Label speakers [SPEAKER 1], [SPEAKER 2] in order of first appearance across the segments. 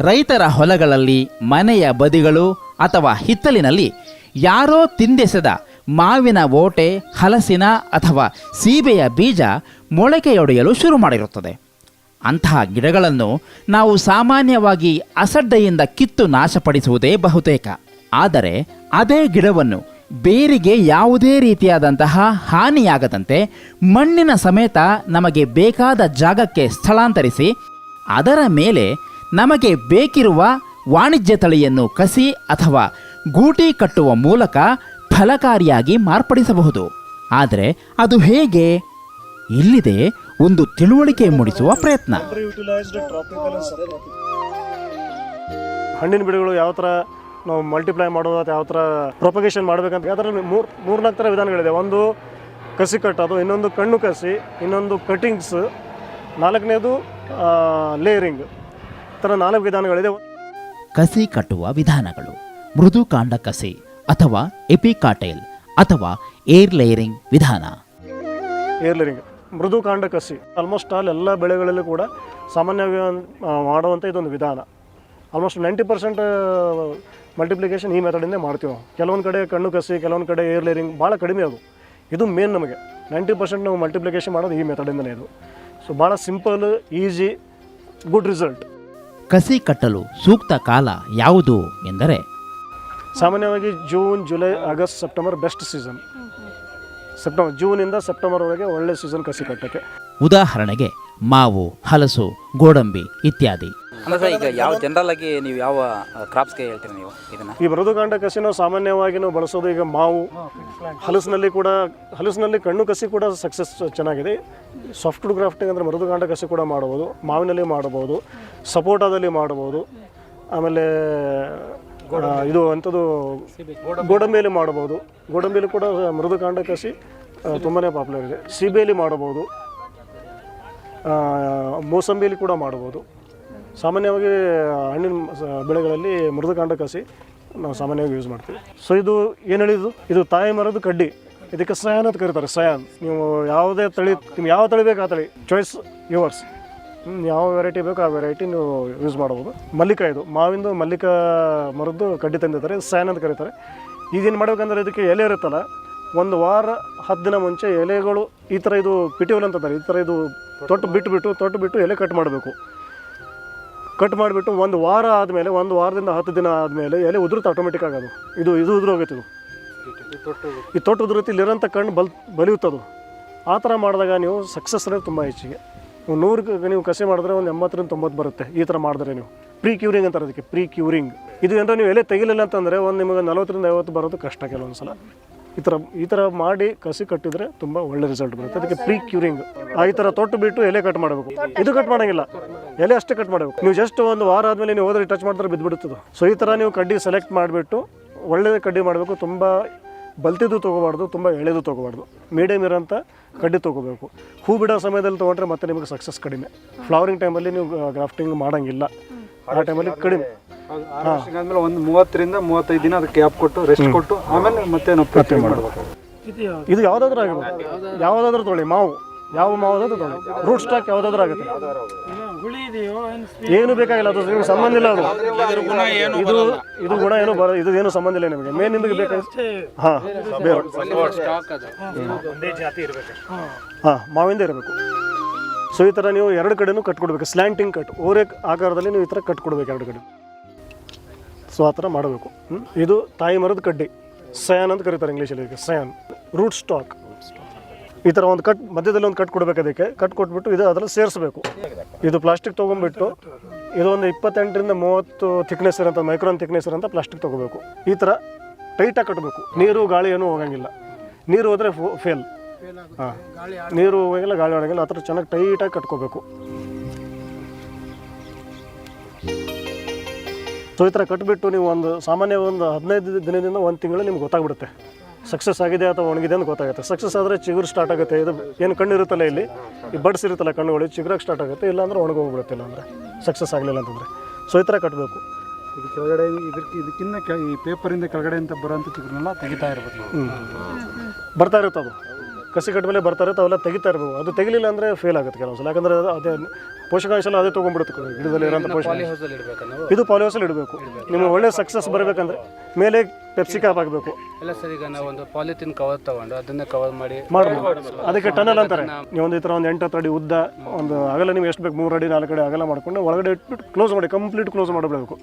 [SPEAKER 1] ರೈತರ ಹೊಲಗಳಲ್ಲಿ, ಮನೆಯ ಬದಿಗಳು ಅಥವಾ ಹಿತ್ತಲಿನಲ್ಲಿ ಯಾರೋ ತಿಂದೆಸೆದ ಮಾವಿನ ಓಟೆ, ಹಲಸಿನ ಅಥವಾ ಸೀಬೆಯ ಬೀಜ ಮೊಳಕೆಯೊಡೆಯಲು ಶುರು ಮಾಡಿರುತ್ತದೆ. ಅಂತಹ ಗಿಡಗಳನ್ನು ನಾವು ಸಾಮಾನ್ಯವಾಗಿ ಅಸಡ್ಡೆಯಿಂದ ಕಿತ್ತು ನಾಶಪಡಿಸುವುದೇ ಬಹುತೇಕ. ಆದರೆ ಅದೇ ಗಿಡವನ್ನು ಬೇರಿಗೆ ಯಾವುದೇ ರೀತಿಯಾದಂತಹ ಹಾನಿಯಾಗದಂತೆ ಮಣ್ಣಿನ ಸಮೇತ ನಮಗೆ ಬೇಕಾದ ಜಾಗಕ್ಕೆ ಸ್ಥಳಾಂತರಿಸಿ ಅದರ ಮೇಲೆ ನಮಗೆ ಬೇಕಿರುವ ವಾಣಿಜ್ಯ ತಳಿಯನ್ನು ಕಸಿ ಅಥವಾ ಗೂಟಿ ಕಟ್ಟುವ ಮೂಲಕ ಫಲಕಾರಿಯಾಗಿ ಮಾರ್ಪಡಿಸಬಹುದು. ಆದರೆ ಅದು ಹೇಗೆ? ಇಲ್ಲಿದೆ ಒಂದು ತಿಳುವಳಿಕೆ ಮೂಡಿಸುವ ಪ್ರಯತ್ನ.
[SPEAKER 2] ಹಣ್ಣಿನ ಬಿಡುಗಳು ಯಾವ ಥರ ನಾವು ಮಲ್ಟಿಪ್ಲೈ ಮಾಡೋದು ಅಥವಾ ಯಾವ ಥರ ಪ್ರೊಪಗೇಷನ್ ಮಾಡಬೇಕಂತ ಯಾವ ಥರ ಮೂರು, ಮೂರ್ನಾಲ್ಕು ಥರ ವಿಧಾನಗಳಿದೆ. ಒಂದು ಕಸಿ ಕಟ್ಟೋದು, ಇನ್ನೊಂದು ಕಣ್ಣು ಕಸಿ, ಇನ್ನೊಂದು ಕಟಿಂಗ್ಸ್ ನಾಲ್ಕನೇದು ಲೇಯರಿಂಗ್ ಥರ ನಾಲ್ಕು ವಿಧಾನಗಳಿದೆ.
[SPEAKER 1] ಕಸಿ ಕಟ್ಟುವ ವಿಧಾನಗಳು. ಮೃದು ಕಾಂಡ ಕಸಿ ಅಥವಾ ಎಪಿಕಾಟೈಲ್ ಅಥವಾ ಏರ್ ಲೇಯರಿಂಗ್ ವಿಧಾನ.
[SPEAKER 2] ಏರ್ಲರಿಂಗ್ ಮೃದು ಕಾಂಡ ಕಸಿ. ಆಲ್ಮೋಸ್ಟ್ ಆಲ್ ಎಲ್ಲ ಬೆಳೆಗಳಲ್ಲೂ ಕೂಡ ಸಾಮಾನ್ಯವಾಗಿ ಮಾಡುವಂಥ ಇದೊಂದು ವಿಧಾನ. ಆಲ್ಮೋಸ್ಟ್ ನೈಂಟಿ ಪರ್ಸೆಂಟ್ ಮಲ್ಟಿಪ್ಲಿಕೇಶನ್ ಈ ಮೆಥಡಿಂದ ಮಾಡ್ತೀವಿ ನಾವು. ಕೆಲವೊಂದು ಕಡೆ ಕಣ್ಣು ಕಸಿ ಕೆಲವೊಂದು ಕಡೆ ಏರ್ ಲೇಯರಿಂಗ್ ಭಾಳ ಕಡಿಮೆ ಅದು. ಇದು ಮೇನ್ ನಮಗೆ. ನೈಂಟಿ ಪರ್ಸೆಂಟ್ ನಾವು ಮಲ್ಟಿಪ್ಲಿಕೇಶನ್ ಮಾಡೋದು ಈ ಮೆಥಡಿಂದನೇ ಇದು. ಸೊ ಭಾಳ ಸಿಂಪಲ್ ಈಸಿ ಗುಡ್ ರಿಸಲ್ಟ್.
[SPEAKER 1] ಕಸಿ ಕಟ್ಟಲು ಸೂಕ್ತ ಕಾಲ ಯಾವುದು ಎಂದರೆ
[SPEAKER 2] ಸಾಮಾನ್ಯವಾಗಿ June July August September best season. September ಜೂನಿಂದ ಸೆಪ್ಟೆಂಬರ್ವರೆಗೆ ಒಳ್ಳೆ ಸೀಸನ್ ಕಸಿ ಕಟ್ಟಕ್ಕೆ.
[SPEAKER 1] ಉದಾಹರಣೆಗೆ ಮಾವು ಹಲಸು ಗೋಡಂಬಿ ಇತ್ಯಾದಿ.
[SPEAKER 3] ಈಗ ಯಾವ ಜನರಲ್ ಆಗಿ ನೀವು ಯಾವ ಕ್ರಾಪ್ಸ್ಗೆ ಹೇಳ್ತೀರಿ ನೀವು ಇದನ್ನ?
[SPEAKER 2] ಈ ಮೃದುಕಾಂಡ ಕಸಿ ನಾವು ಸಾಮಾನ್ಯವಾಗಿ ನಾವು ಬಳಸೋದು ಈಗ ಮಾವು ಹಲಸಿನಲ್ಲಿ ಕೂಡ ಹಲಸಿನಲ್ಲಿ ಕಣ್ಣು ಕಸಿ ಕೂಡ ಸಕ್ಸಸ್ ಚೆನ್ನಾಗಿದೆ. ಸಾಫ್ಟ್ ವುಡ್ ಗ್ರಾಫ್ಟಿಂಗ್ ಅಂದರೆ ಮೃದುಕಾಂಡ ಕಸಿ ಕೂಡ ಮಾಡಬಹುದು ಮಾವಿನಲ್ಲಿ ಮಾಡಬಹುದು ಸಪೋಟಾದಲ್ಲಿ ಮಾಡಬಹುದು ಆಮೇಲೆ ಇದು ಅಂಥದ್ದು ಗೋಡಂಬಿಯಲ್ಲಿ ಮಾಡಬಹುದು. ಗೋಡಂಬಿಯಲ್ಲಿ ಕೂಡ ಮೃದುಕಾಂಡ ಕಸಿ ತುಂಬಾ ಪಾಪ್ಯುಲರ್ ಇದೆ. ಸೀಬೆಯಲ್ಲಿ ಮಾಡಬಹುದು. ಮೋಸಂಬಿಯಲ್ಲಿ ಕೂಡ ಮಾಡ್ಬೋದು. ಸಾಮಾನ್ಯವಾಗಿ ಹಣ್ಣಿನ ಬೆಳೆಗಳಲ್ಲಿ ಮೃದುಕಾಂಡ ಕಸಿ ನಾವು ಸಾಮಾನ್ಯವಾಗಿ ಯೂಸ್ ಮಾಡ್ತೀವಿ. ಸೊ ಇದು ಏನು ಹೇಳಿದ್ದು? ಇದು ತಾಯಿ ಮರದ ಕಡ್ಡಿ. ಇದಕ್ಕೆ ಸಯಾನ್ ಅಂತ ಕರೀತಾರೆ, ಸಯಾನ್. ನೀವು ಯಾವುದೇ ತಳಿ, ನಿಮ್ಗೆ ಯಾವ ತಳಿ ಬೇಕು ಆ ತಳಿ ಚಾಯ್ಸ್ ಯುವರ್ಸ್ ಯಾವ ವೆರೈಟಿ ಬೇಕು ಆ ವೆರೈಟಿ ನೀವು ಯೂಸ್ ಮಾಡ್ಬೋದು. ಮಲ್ಲಿಕ ಇದು. ಮಾವಿಂದು ಮಲ್ಲಿಕಾ ಮರದ್ದು ಕಡ್ಡಿ ತಂದಿದ್ದಾರೆ, ಸಯಾನ್ ಅಂತ ಕರೀತಾರೆ. ಈಗೇನು ಮಾಡ್ಬೇಕಂದ್ರೆ ಇದಕ್ಕೆ ಎಲೆ ಇರುತ್ತಲ್ಲ ಒಂದು ವಾರ, ಹತ್ತು ದಿನ ಮುಂಚೆ ಎಲೆಗಳು ಈ ಥರ ಇದು ಪಿಟಿವಲ್ ಅಂತಾರೆ ಈ ಥರ ಇದು ತೊಟ್ಟು ಬಿಟ್ಟುಬಿಟ್ಟು ತೊಟ್ಟು ಬಿಟ್ಟು ಎಲೆ ಕಟ್ ಮಾಡಬೇಕು. ಕಟ್ ಮಾಡಿಬಿಟ್ಟು ಒಂದು ವಾರ ಆದಮೇಲೆ, ಒಂದು ವಾರದಿಂದ ಹತ್ತು ದಿನ ಆದಮೇಲೆ ಎಲೆ ಉದುರುತ್ತೆ ಆಟೋಮೆಟಿಕ್ ಆಗೋದು ಇದು ಇದು ಉದುರು ಹೋಗುತ್ತೆ ಇದು. ಈ ತೊಟ್ಟು ಉದುರುತ್ತೆ ಇಲ್ಲಿರೋಂಥ ಕಣ್ಣು ಬಲ್, ಬಲಿಯುತ್ತದು. ಆ ಥರ ಮಾಡಿದಾಗ ನೀವು ಸಕ್ಸಸ್ ರೇಟ್ ತುಂಬ ಹೆಚ್ಚಿಗೆ. ನೂರು ನೀವು ಕಸಿ ಮಾಡಿದ್ರೆ ಒಂದು ಎಂಬತ್ತರಿಂದ ತೊಂಬತ್ತು ಬರುತ್ತೆ, ಈ ಥರ ಮಾಡಿದ್ರೆ ನೀವು. ಪ್ರೀ ಕ್ಯೂರಿಂಗ್ ಅಂತಾರೆ ಅದಕ್ಕೆ ಪ್ರೀ ಕ್ಯೂರಿಂಗ್ ಇದು ಏನಾರ ನೀವು ಎಲೆ ತೆಗಿಲಿಲ್ಲ ಅಂತಂದರೆ ಒಂದು ನಿಮಗೆ ನಲವತ್ತರಿಂದ ಐವತ್ತು ಬರೋದು ಕಷ್ಟ ಕೆಲವೊಂದು ಸಲ ಈ ಥರ ಈ ಥರ ಮಾಡಿ ಕಸಿ ಕಟ್ಟಿದ್ರೆ ತುಂಬ ಒಳ್ಳೆ ರಿಸಲ್ಟ್ ಬರುತ್ತೆ. ಅದಕ್ಕೆ ಪ್ರೀ ಕ್ಯೂರಿಂಗ್ ಆ ಈ ಥರ ತೊಟ್ಟು ಬಿಟ್ಟು ಎಲೆ ಕಟ್ ಮಾಡಬೇಕು. ಇದು ಕಟ್ ಮಾಡೋಂಗಿಲ್ಲ. ಎಲೆ ಅಷ್ಟೇ ಕಟ್ ಮಾಡಬೇಕು. ನೀವು ಜಸ್ಟ್ ಒಂದು ವಾರ ಆದಮೇಲೆ ನೀವು ಹೋದ್ರೆ ಟಚ್ ಮಾಡಿದ್ರೆ ಬಿದ್ದುಬಿಡುತ್ತದೆ ಸೊ ಈ ಥರ ನೀವು ಕಡ್ಡಿ ಸೆಲೆಕ್ಟ್ ಮಾಡಿಬಿಟ್ಟು ಒಳ್ಳೆಯ ಕಡ್ಡಿ ಮಾಡಬೇಕು. ತುಂಬ ಬಲ್ತಿದ್ದು ತೊಗೋಬಾರ್ದು, ತುಂಬ ಎಳೆದು ತೊಗೋಬಾರ್ದು. ಮೀಡಿಯಮ್ ಇರೋಂಥ ಕಡ್ಡಿ ತೊಗೋಬೇಕು. ಹೂ ಬಿಡೋ ಸಮಯದಲ್ಲಿ ತೊಗೊಂಡ್ರೆ ಮತ್ತೆ ನಿಮಗೆ ಸಕ್ಸಸ್ ಕಡಿಮೆ. ಫ್ಲವರಿಂಗ್ ಟೈಮಲ್ಲಿ ನೀವು ಗ್ರಾಫ್ಟಿಂಗ್ ಮಾಡೋಂಗಿಲ್ಲ. ಆ ಟೈಮಲ್ಲಿ ಕಡಿಮೆ.
[SPEAKER 4] ಆದ್ಮೇಲೆ ಒಂದು ಮೂವತ್ತರಿಂದ ಮೂವತ್ತೈದು ದಿನ ಅದಕ್ಕೆ ಗ್ಯಾಪ್ ಕೊಟ್ಟು ರೆಸ್ಟ್ ಕೊಟ್ಟು ಆಮೇಲೆ ಮತ್ತೆ ನಾವು ಪ್ರತಿ ಮಾಡಬೇಕು.
[SPEAKER 2] ಇದು ಯಾವುದಾದ್ರೂ ಆಗಿರ್ಬೋದು. ಯಾವುದಾದ್ರೂ ತೊಗೊಳ್ಳಿ ಮಾವು. ಯಾವ ಮಾವುದಾದ್ರೂ ತೊಗೊಳ್ಳಿ. ರೂಟ್ ಸ್ಟಾಕ್ ಯಾವುದಾದ್ರೂ ಆಗುತ್ತೆ. ಏನು ಬೇಕಾಗಿಲ್ಲ ಅದು ನಿಮ್ಗೆ ಸಂಬಂಧ ಇಲ್ಲ ಅದು. ಇದು ಇದು ಗುಣ ಏನು ಬರ ಇದು ಏನು ಸಂಬಂಧ ಇಲ್ಲ ನಿಮಗೆ. ಮೇನ್ ನಿಮಗೆ ಬೇಕಾಗುತ್ತೆ ಹಾಂ ಬೇರೆ. ಹಾಂ ಮಾವಿಂದ ಇರಬೇಕು. ಸೊ ಈ ಥರ ನೀವು ಎರಡು ಕಡೆನೂ ಕಟ್ಕೊಡ್ಬೇಕು ಸ್ಲ್ಯಾಂಟಿಂಗ್ ಕಟ್ ಓರೆ ಆಕಾರದಲ್ಲಿ ನೀವು ಈ ಥರ ಕಟ್ಕೊಡ್ಬೇಕು ಎರಡು ಕಡೆ. ಸೊ ಆ ಥರ ಮಾಡಬೇಕು. ಇದು ತಾಯಿ ಮರದ ಕಡ್ಡಿ. ಸಯಾನ್ ಅಂತ ಕರೀತಾರೆ ಇಂಗ್ಲೀಷಲ್ಲಿ ಇದಕ್ಕೆ ಸಯಾನ್. ರೂಟ್ ಸ್ಟಾಕ್ ಈ ಥರ ಒಂದು ಕಟ್ ಮಧ್ಯದಲ್ಲಿ ಒಂದು ಕಟ್ ಕೊಡಬೇಕು ಅದಕ್ಕೆ. ಕಟ್ ಕೊಟ್ಬಿಟ್ಟು ಇದು ಅದರಲ್ಲಿ ಸೇರಿಸಬೇಕು. ಇದು ಪ್ಲಾಸ್ಟಿಕ್ ತೊಗೊಂಡ್ಬಿಟ್ಟು ಇದೊಂದು ಇಪ್ಪತ್ತೆಂಟರಿಂದ ಮೂವತ್ತು ಥಿಕ್ನೆಸ್ ಇರೋಂಥ ಮೈಕ್ರೋನ್ ಥಿಕ್ನೆಸ್ ಇರೋಂಥ ಪ್ಲಾಸ್ಟಿಕ್ ತೊಗೋಬೇಕು. ಈ ಥರ ಟೈಟಾಗಿ ಕಟ್ಟಬೇಕು ನೀರು ಗಾಳಿ ಏನೂ ಹೋಗಂಗಿಲ್ಲ. ನೀರು ಹೋದರೆ ಫೇಲ್ ಹಾಂ. ನೀರು ಹೋಗಂಗಿಲ್ಲ ಗಾಳಿ ಹೋಗಂಗಿಲ್ಲ ಆ ಥರ ಚೆನ್ನಾಗಿ ಟೈಟಾಗಿ ಕಟ್ಕೋಬೇಕು. ಸೊ ಈ ಥರ ಕಟ್ಬಿಟ್ಟು ನೀವು ಒಂದು ಸಾಮಾನ್ಯ ಒಂದು ಹದಿನೈದು ದಿನದಿಂದ ಒಂದು ತಿಂಗಳು ನಿಮ್ಗೆ ಗೊತ್ತಾಗ್ಬಿಡುತ್ತೆ. ಸಕ್ಸಸ್ ಆಗಿದೆ ಅಥವಾ ಒಣಗಿದೆ ಅಂತ ಗೊತ್ತಾಗುತ್ತೆ. ಸಕ್ಸಸ್ ಆದರೆ ಚಿಗುರು ಸ್ಟಾರ್ಟ್ ಆಗುತ್ತೆ. ಇದು ಏನು ಕಣ್ಣಿರುತ್ತಲ್ಲ ಇಲ್ಲಿ? ಈ ಬಡ್ಸ್ ಇರುತ್ತಲ್ಲ ಕಣ್ಣುಗಳು ಚಿಗುರಾಗಿ ಸ್ಟಾರ್ಟ್ ಆಗುತ್ತೆ. ಇಲ್ಲಾಂದ್ರೆ ಒಣಗೋಗ್ಬಿಡುತ್ತೆ ಇಲ್ಲಾಂದ್ರೆ. ಸಕ್ಸಸ್ ಆಗಲಿಲ್ಲ ಅಂತಂದರೆ. ಸೊ ಈ ಥರ ಕಟ್ಟಬೇಕು
[SPEAKER 4] ಇದು ಕೆಳಗಡೆ ಇದಕ್ಕೆ ಇದಕ್ಕಿಂತ ಈ ಪೇಪರಿಂದ ಕೆಳಗಡೆ ಅಂತ ಬರೋಂಥ ಚಿಗುರನ್ನೆಲ್ಲ ತೆಗಿತಾ ಇರ್ಬೇಕು
[SPEAKER 2] ಬರ್ತಾ ಇರುತ್ತೆ ಅದು ಕಸಿ ಮೇಲೆ ಬರ್ತಾರೆ ತಾವೆಲ್ಲ ತೆಗಿತಾ ಇರ್ಬೋದು. ಅದು ತೆಗಿಲಿಲ್ಲ ಅಂದರೆ ಫೇಲ್ ಆಗುತ್ತೆ ಕೆಲವು ಸಲ. ಯಾಕಂದರೆ ಅದೇ ಪೋಷಕಾಂಶ ಎಲ್ಲ ಅದೇ ತೊಗೊಂಡ್ಬಿಡುತ್ತೆ ಗಿಡದಲ್ಲಿ ಇರೋಂಥ ಪೋಷಕಾಂಶ. ಇದು ಪಾಲಿಹೌಸಲ್ಲಿ ಇಡಬೇಕು. ನಿಮಗೆ ಒಳ್ಳೆ ಸಕ್ಸಸ್ ಬರಬೇಕಂದ್ರೆ ಮೇಲೆ ಪೆಪ್ಸಿ ಕ್ಯಾಪ್ ಆಗಬೇಕು
[SPEAKER 5] ಎಲ್ಲ ಸರಿ ಈಗ ನಾವು ಒಂದು ಪಾಲಿಥಿನ್ ಕವರ್ ತಗೊಂಡು ಅದನ್ನ ಕವರ್ ಮಾಡಿ.
[SPEAKER 2] ಮಾಡಬಹುದು ಅದಕ್ಕೆ ಟನಲ್ ಅಂತಾರೆ. ನೀವು ಒಂದು ಈ ಥರ ಒಂದು ಎಂಟು ಹತ್ತು ಅಡಿ ಉದ್ದ ಒಂದು ಅಗಲ ನೀವು ಎಷ್ಟು ಬೇಕು ಮೂರು ಅಡಿ ನಾಲ್ಕು ಅಡಿ ಅಗಲ ಮಾಡ್ಕೊಂಡು ಒಳಗಡೆ ಇಟ್ಬಿಟ್ಟು ಕ್ಲೋಸ್ ಮಾಡಿ ಕಂಪ್ಲೀಟ್ ಕ್ಲೋಸ್ ಮಾಡಬೇಕು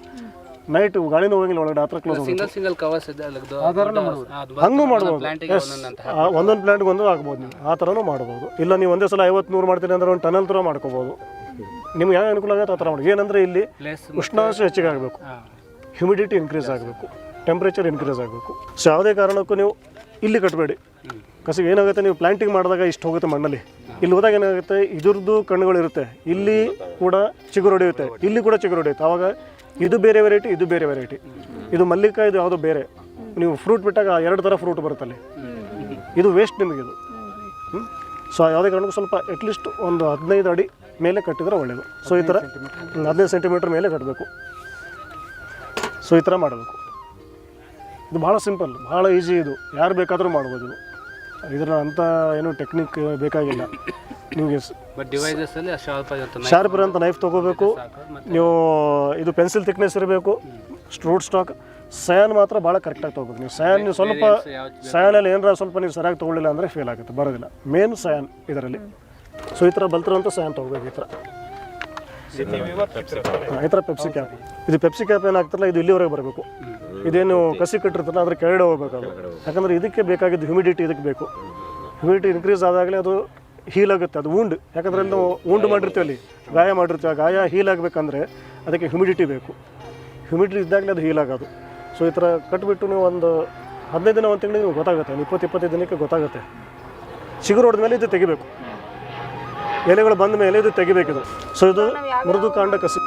[SPEAKER 2] ನೈಟ್ ಗಾಳಿನೂ ಹೋಗಿಲ್ಲ ಒಳಗಡೆ ಹತ್ರ ಕ್ಲೋಸ್
[SPEAKER 5] ಸಿಂಗಲ್ ಸಿಂಗಲ್ ಕವರ್ಸ್ ಇದೆ
[SPEAKER 2] ಹಂಗೂ ಮಾಡ್ಬೋದು. ಎಸ್
[SPEAKER 5] ಒಂದೊಂದಂತ
[SPEAKER 2] ಒಂದೊಂದು ಪ್ಲಾಂಟ್ಗೆ ಒಂದು ಆಗ್ಬೋದು ನೀವು. ಆ ಥರನೂ ಮಾಡ್ಬೋದು. ಇಲ್ಲ ನೀವು ಒಂದೇ ಸಲ ಐವತ್ತು ನೂರು ಮಾಡ್ತೀನಿ ಅಂದ್ರೆ ಒಂದು ಟನಲ್ ಥರ ಮಾಡ್ಕೋಬೋದು. ನಿಮ್ಗೆ ಯಾವ ಅನುಕೂಲ ಆಗುತ್ತೆ ಆ ಥರ ಮಾಡಿ ಏನಂದರೆ ಇಲ್ಲಿ ಉಷ್ಣಾಂಶ ಹೆಚ್ಚಿಗೆ ಆಗಬೇಕು. ಹ್ಯುಮಿಡಿಟಿ ಇನ್ಕ್ರೀಸ್ ಆಗಬೇಕು. ಟೆಂಪ್ರೇಚರ್ ಇನ್ಕ್ರೀಸ್ ಆಗಬೇಕು. ಸೊ ಯಾವುದೇ ಕಾರಣಕ್ಕೂ ನೀವು ಇಲ್ಲಿ ಕಟ್ಟಬೇಡಿ ಕಸಿಗೆ ಏನಾಗುತ್ತೆ, ನೀವು ಪ್ಲಾಂಟಿಂಗ್ ಮಾಡಿದಾಗ ಇಷ್ಟು ಹೋಗುತ್ತೆ ಮಣ್ಣಲ್ಲಿ. ಇಲ್ಲಿ ಹೋದಾಗ ಏನಾಗುತ್ತೆ, ಇದ್ರದ್ದು ಕಣ್ಣುಗಳಿರುತ್ತೆ ಇಲ್ಲಿ ಕೂಡ ಚಿಗುರು ಹೊಡೆಯುತ್ತೆ. ಇಲ್ಲಿ ಕೂಡ ಚಿಗುರು ಹೊಡೆಯುತ್ತೆ. ಆವಾಗ ಇದು ಬೇರೆ ವೆರೈಟಿ ಇದು ಬೇರೆ ವೆರೈಟಿ ಇದು ಮಲ್ಲಿಕ ಇದು ಯಾವುದೋ ಬೇರೆ. ನೀವು ಫ್ರೂಟ್ ಬಿಟ್ಟಾಗ ಎರಡು ಥರ ಫ್ರೂಟ್ ಬರುತ್ತಲ್ಲಿ. ಇದು ವೇಸ್ಟ್ ನಿಮಗಿದು ಸೊ ಯಾವುದೇ ಕಾರಣಕ್ಕೂ ಸ್ವಲ್ಪ ಅಟ್ಲೀಸ್ಟ್ ಒಂದು ಹದಿನೈದು ಅಡಿ ಮೇಲೆ ಕಟ್ಟಿದ್ರೆ ಒಳ್ಳೆಯದು ಸೊ ಈ ಥರ ಹದಿನೈದು ಸೆಂಟಿಮೀಟ್ರ್ ಮೇಲೆ ಕಟ್ಟಬೇಕು ಸೊ ಈ ಥರ ಮಾಡಬೇಕು. ಇದು ಭಾಳ ಸಿಂಪಲ್ ಭಾಳ ಈಸಿ ಇದು. ಯಾರು ಬೇಕಾದರೂ ಮಾಡ್ಬೋದು ಇದು. ಇದರ ಅಂಥ ಏನು ಟೆಕ್ನಿಕ್ ಬೇಕಾಗಿಲ್ಲ. ನಿಮಗೆ
[SPEAKER 5] ಬಟ್ ಡಿವೈಸಸ್ ಅಲ್ಲಿ ಶಾರ್ಪ್
[SPEAKER 2] ಇರೋಂಥ ನೈಫ್ ತೊಗೋಬೇಕು. ನೀವು ಇದು ಪೆನ್ಸಿಲ್ ಥಿಕ್ನೆಸ್ ಇರಬೇಕು. ಸ್ಟ್ರೂಟ್ ಸ್ಟಾಕ್ ಸ್ಯಾನ್ ಮಾತ್ರ ಭಾಳ ಕರೆಕ್ಟಾಗಿ ತೊಗೋಬೇಕು. ನೀವು ಸ್ಯಾನ್ ನೀವು ಸ್ವಲ್ಪ ಸ್ಯಾನಲ್ಲಿ ಏನಾರ ಸ್ವಲ್ಪ ನೀವು ಸರಿಯಾಗಿ ತೊಗೊಳ್ಳಿಲ್ಲ ಅಂದರೆ ಫೇಲ್ ಆಗುತ್ತೆ. ಬರೋದಿಲ್ಲ. ಮೇನ್ ಸಯಾನ್ ಇದರಲ್ಲಿ. ಸೊ ಈ ಥರ ಬಲ್ತಿರೋಂಥ ಸ್ಯಾನ್ ತೊಗೋಬೇಕು ಈ ಥರ. ಹಾಂ, ಈ ಥರ ಪೆಪ್ಸಿ ಕ್ಯಾಪ್ ಇದು ಪೆಪ್ಸಿ ಕ್ಯಾಪ್ ಏನಾಗ್ತಿರಲ್ಲ ಇದು ಇಲ್ಲಿವರೆಗೆ ಬರಬೇಕು. ಇದೇನು ಕಸಿ ಕಟ್ಟಿರ್ತಲ್ಲ ಅದ್ರ ಕೆಳಗಡೆ ಹೋಗ್ಬೇಕು ಯಾಕಂದ್ರೆ ಇದಕ್ಕೆ ಬೇಕಾಗಿದ್ದು ಹ್ಯುಮಿಡಿಟಿ ಇದಕ್ಕೆ ಬೇಕು. ಹ್ಯುಮಿಡಿಟಿ ಇನ್ಕ್ರೀಸ್ ಆದಾಗಲೇ ಅದು ಹೀಲ್ ಆಗುತ್ತೆ ಅದು ಉಂಡು ಯಾಕಂದರೆ ನಾವು ಉಂಡು ಮಾಡಿರ್ತೀವಿ ಅಲ್ಲಿ ಗಾಯ ಮಾಡಿರ್ತೀವಿ. ಆ ಗಾಯ ಹೀಲ್ ಆಗಬೇಕಂದ್ರೆ ಅದಕ್ಕೆ ಹ್ಯುಮಿಡಿಟಿ ಬೇಕು. ಹ್ಯುಮಿಡಿಟಿ ಇದ್ದಾಗಲೇ ಅದು ಹೀಲ್ ಆಗೋದು. ಸೊ ಈ ಥರ ಕಟ್ಬಿಟ್ಟು ನೀವು ಒಂದು ಹದಿನೈದು ದಿನ ಒಂದು ತಿಂಗಳಿಗೆ ನಿಮ್ಗೆ ಗೊತ್ತಾಗುತ್ತೆ. ಒಂದು ಇಪ್ಪತ್ತು ಇಪ್ಪತ್ತೈದು ದಿನಕ್ಕೆ ಗೊತ್ತಾಗುತ್ತೆ. ಚಿಗುರು ಹೊಡೆದ ಮೇಲೆ ಇದು ತೆಗಿಬೇಕು. ಎಲೆಗಳು ಬಂದ ಮೇಲೆ ಇದು ತೆಗಿಬೇಕಿದು. ಸೊ ಇದು ಮೃದು ಕಾಂಡ ಕಸಿ.